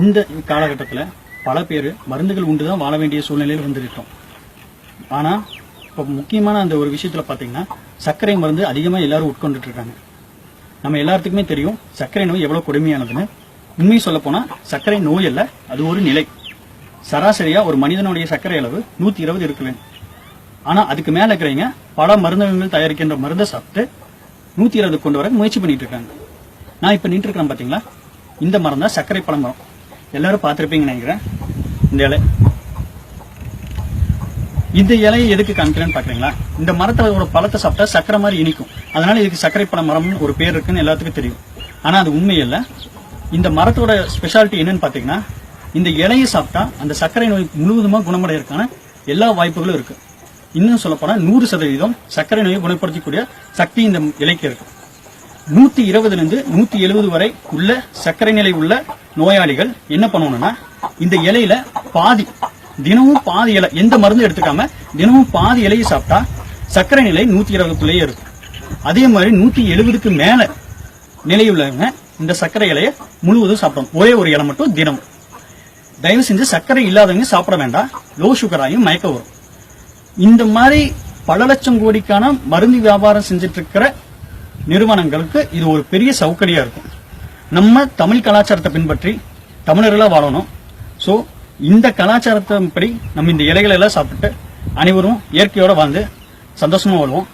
இந்த காலகட்டத்தில் பல பேர் மருந்துகள் உண்டு தான் வாழ வேண்டிய சூழ்நிலையில் வந்துருக்கோம் ஆனால் இப்போ முக்கியமான அந்த ஒரு விஷயத்தில் பார்த்தீங்கன்னா சர்க்கரை மருந்து அதிகமாக எல்லாரும் உட்கொண்டுட்டு இருக்காங்க. நம்ம எல்லாத்துக்குமே தெரியும் சர்க்கரை நோய் எவ்வளோ கொடுமையானதுன்னு. உண்மையை சொல்லப்போனால் சர்க்கரை நோய் அல்ல அது ஒரு நிலை. சராசரியாக ஒரு மனிதனுடைய சர்க்கரை அளவு நூற்றி இருபது இருக்க வேண்டும் ஆனால் அதுக்கு மேலே இருக்கிறவங்க பல மருந்தகங்கள் தயாரிக்கின்ற மருந்தை சாப்பிட்டு நூற்றி இருபது கொண்டு வர முயற்சி பண்ணிட்டு இருக்காங்க. நான் இப்போ நின்று இருக்கிறேன் பார்த்தீங்களா இந்த மரம் தான் சர்க்கரை பழமரம் எல்லாரும் பார்த்துருப்பீங்கன்னு நினைக்கிறேன். இந்த இலை. இந்த இலையை எதுக்கு காமிக்கிறேன்னு பாக்குறீங்களா இந்த மரத்துல ஒரு பழத்தை சாப்பிட்டா சக்கரை மாதிரி இனிக்கும். அதனால இதுக்கு சர்க்கரை பழ மரம்னு ஒரு பேர் இருக்குன்னு எல்லாத்துக்கும் தெரியும். ஆனா அது உண்மை இல்ல இந்த மரத்தோட ஸ்பெஷாலிட்டி என்னன்னு பாத்தீங்கன்னா இந்த இலையை சாப்பிட்டா அந்த சர்க்கரை நோய் முழுவதுமா குணமடைறதுக்கான எல்லா வாய்ப்புகளும் இருக்கு. இன்னும் சொல்ல நூறு சதவீதம் சர்க்கரை நோயை குணப்படுத்தக்கூடிய சக்தி இந்த இலைக்கு இருக்கு. நூத்தி இருபதுல இருந்து நூத்தி எழுபது வரை உள்ள சர்க்கரை நிலை உள்ள நோயாளிகள் என்ன பண்ணணும்னா இந்த இலையில பாதி தினமும் பாதி இலை எந்த மருந்தும் எடுத்துக்காம தினமும் பாதி இலையை சாப்பிட்டா சர்க்கரை நிலை நூத்தி இருபதுக்குள்ளேயே இருக்கும். அதே மாதிரி நூத்தி எழுபதுக்கு மேல நிலையுள்ளவங்க இந்த சர்க்கரை இலையை முழுவதும் சாப்பிடணும். ஒரே ஒரு இலை மட்டும் தினமும். தயவு செஞ்சு சர்க்கரை இல்லாதவங்க சாப்பிட வேண்டாம். லோ சுகராயும் மயக்க வரும். இந்த மாதிரி பல லட்சம் கோடிக்கான மருந்து வியாபாரம் செஞ்சுட்டு இருக்கிற நிறுவனங்களுக்கு இது ஒரு பெரிய சௌகரியா இருக்கும். நம்ம தமிழ் கலாச்சாரத்தை பின்பற்றி தமிழர்களா வாழணும். சோ இந்த கலாச்சாரத்தின்படி நம்ம இந்த இலைகளை எல்லாம் சாப்பிட்டு அனைவரும் இயற்கையோட வாழ்ந்து சந்தோஷமா வாழ்வோம்.